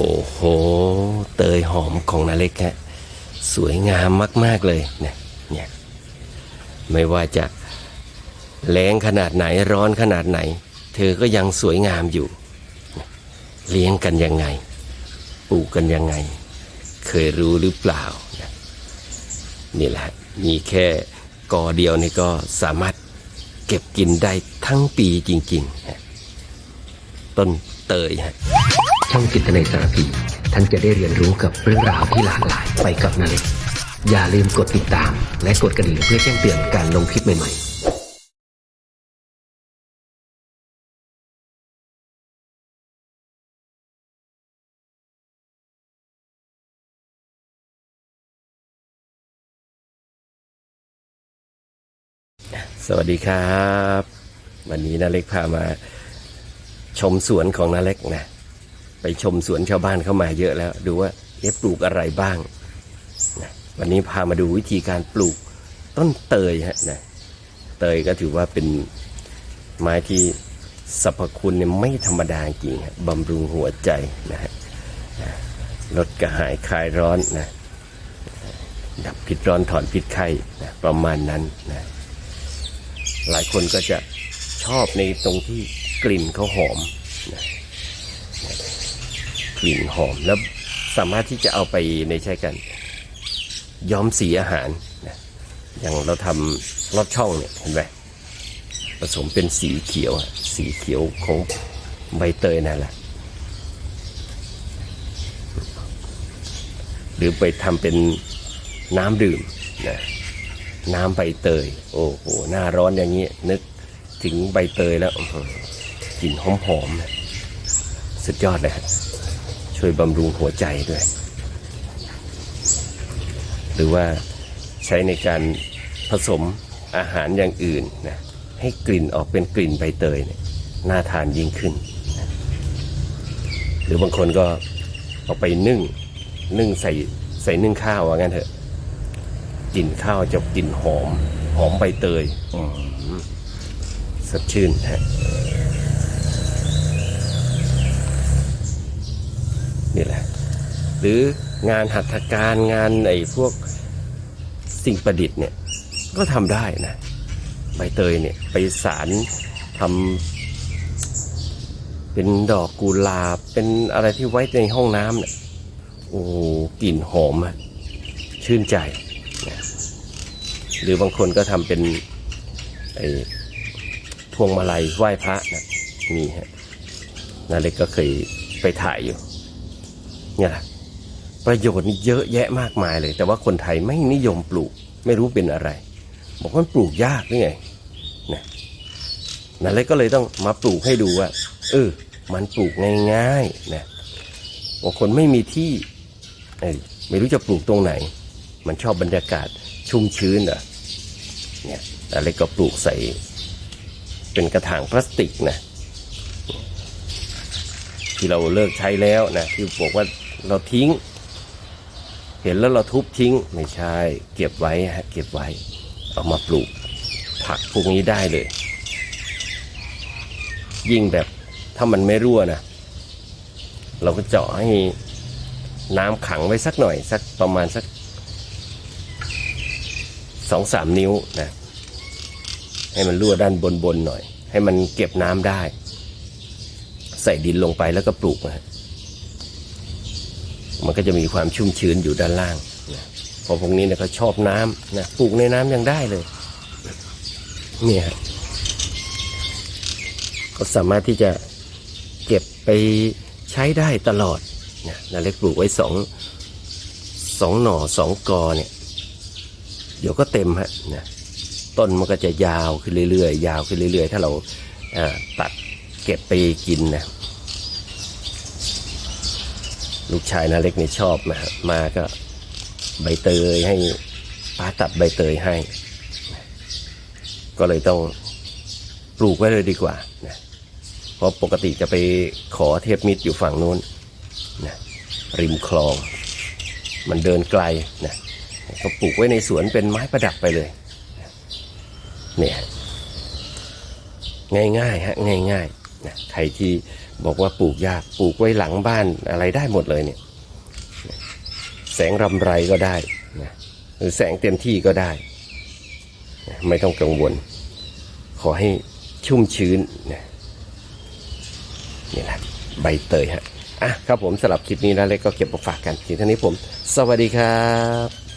โอ้โห เตยหอมของนาเล็กฮะสวยงามมาก ๆ เลยเนี่ยเนี่ยไม่ว่าจะแรงขนาดไหนร้อนขนาดไหน เธอก็ยังสวยงามอยู่ เลี้ยงกันยังไง ปลูกกันยังไง เคยรู้หรือเปล่า นี่แหละ มีแค่กอเดียวนี่ก็สามารถเก็บกินได้ทั้งปีจริงๆ ต้นเตยฮะ ช่องจิตในสารพีท่านจะได้เรียนรู้กับเรื่องราวที่หลากหลายไปกับนาเล็กอย่าลืมกดติดตาม และกดกระดิ่งเพื่อแจ้งเตือนการลงคลิปใหม่ๆสวัสดีครับ วันนี้นาเล็กพามาชมสวนของนาเล็กนะ ไปชมสวนชาวบ้านเข้ามาเยอะแล้ว ดูว่าเอ๊ะปลูกอะไรบ้างนะวันนี้พามาดูวิธีการปลูกต้นเตยฮะนะเตยก็ถือว่าเป็นไม้ที่สรรพคุณเนี่ยไม่ธรรมดาจริงฮะบำรุงหัวใจนะฮะนะลดกระหายคลายร้อนนะดับพิษร้อนถอนพิษไข้นะประมาณนั้นนะหลายคนก็จะชอบในตรงที่กลิ่นเขาหอมนะ กลิ่นหอม แล้วสามารถที่จะเอาไปในใช้กัน ย้อมสีอาหารนะอย่างเราทำลอดช่องเนี่ยเห็นไหมผสมเป็นสีเขียว สีเขียวของใบเตยนั่นแหละหรือไปทำเป็นน้ำดื่มนะน้ำใบเตย โอ้โหหน้าร้อนอย่างนี้นึกถึงใบเตยแล้วกลิ่นหอมๆนะสุดยอดเลยฮะ ช่วยบำรุงหัวใจด้วย หรือว่าใช้ในการผสมอาหารอย่างอื่นนะให้กลิ่นออกเป็นกลิ่นใบเตยเนี่ยน่าทานยิ่งขึ้นนะหรือบางคนก็เอาไปนึ่งนึ่งใส่ใส่นึ่งข้าวว่างั้นเถอะกลิ่นข้าวจะกลิ่นหอม หอมใบเตยสดชื่นฮะนี่แหละ หรืองานหัตถการงานไอ้พวกสิ่งประดิษฐ์เนี่ยก็ทำได้นะใบเตยเนี่ยไปสารทำเป็นดอกกุหลาบเป็นอะไรที่ไว้ในห้องน้ำเนี่ยโอ้กลิ่นหอมอะชื่นใจหรือบางคนก็ทำเป็นไอ้พวงมาลัยไหว้พระนะมีฮะนาเล็กก็เคยไปถ่ายอยู่เนี่ยแหละ ประโยชน์นี่เยอะแยะมากมายเลย แต่ว่าคนไทยไม่นิยมปลูกไม่รู้เป็นอะไร บอกว่าปลูกยากนี่ไงนะนาเล็กก็เลยต้องมาปลูกให้ดูว่าเออมันปลูกง่ายๆนะบางคนไม่มีที่ไม่รู้จะปลูกตรงไหน มันชอบบรรยากาศชุ่มชื้นเหรอเนี่ยอะไรก็ปลูกใส่ เป็นกระถางพลาสติกนะที่เราเลิกใช้แล้วนะที่บอกว่าเราทิ้ง เห็นแล้วเราทุบทิ้งไม่ใช่ เก็บไว้ฮะเก็บไว้ เอามาปลูก ผักพวกนี้ได้เลย ยิ่งแบบถ้ามันไม่รั่วนะเราก็เจาะให้น้ำขังไว้สักหน่อย สักประมาณสักสองสามนิ้วนะให้มันรั่วด้านบนบนหน่อย ให้มันเก็บน้ำได้ ใส่ดินลงไปแล้วก็ปลูกนะ มันก็จะมีความชุ่มชื้นอยู่ด้านล่างนะพราะพวกนี้เนี่ยเขาชอบน้ำนะปลูกในน้ำยังได้เลยเนี่ยก็สามารถที่จะเก็บไปใช้ได้ตลอดนะนาเล็กปลูกไว้สองสองหน่อสองกอเนี่ยเดี๋ยวก็เต็มฮะนะต้นมันก็จะยาวขึ้นเรื่อยๆ ยาวขึ้นเรื่อยๆ ถ้าเราตัดเก็บไปกินนะ ลูกชายนาเล็กนี่ชอบมามาก็ใบเตยให้ป้าตัดใบเตยให้ ก็เลยต้องปลูกไว้เลยดีกว่านะเพราะปกติจะไปขอเทพมิตรอยู่ฝั่งนู้นนะริมคลอง มันเดินไกลนะก็ปลูกไว้ในสวนเป็นไม้ประดับไปเลย เนี่ยง่ายๆฮะง่ายๆนะใครที่ บอกว่าปลูกยากปลูกไว้หลังบ้านอะไรได้หมดเลยเนี่ยแสงรำไรก็ได้นะหรือแสงเต็มที่ก็ได้ ไม่ต้องกังวล ขอให้ชุ่มชื้นนะนี่แหละใบเตยฮะอะครับผมสำหรับคลิปนี้นะเล็กก็เก็บมาฝากกันทีท่านี้ผม สวัสดีครับ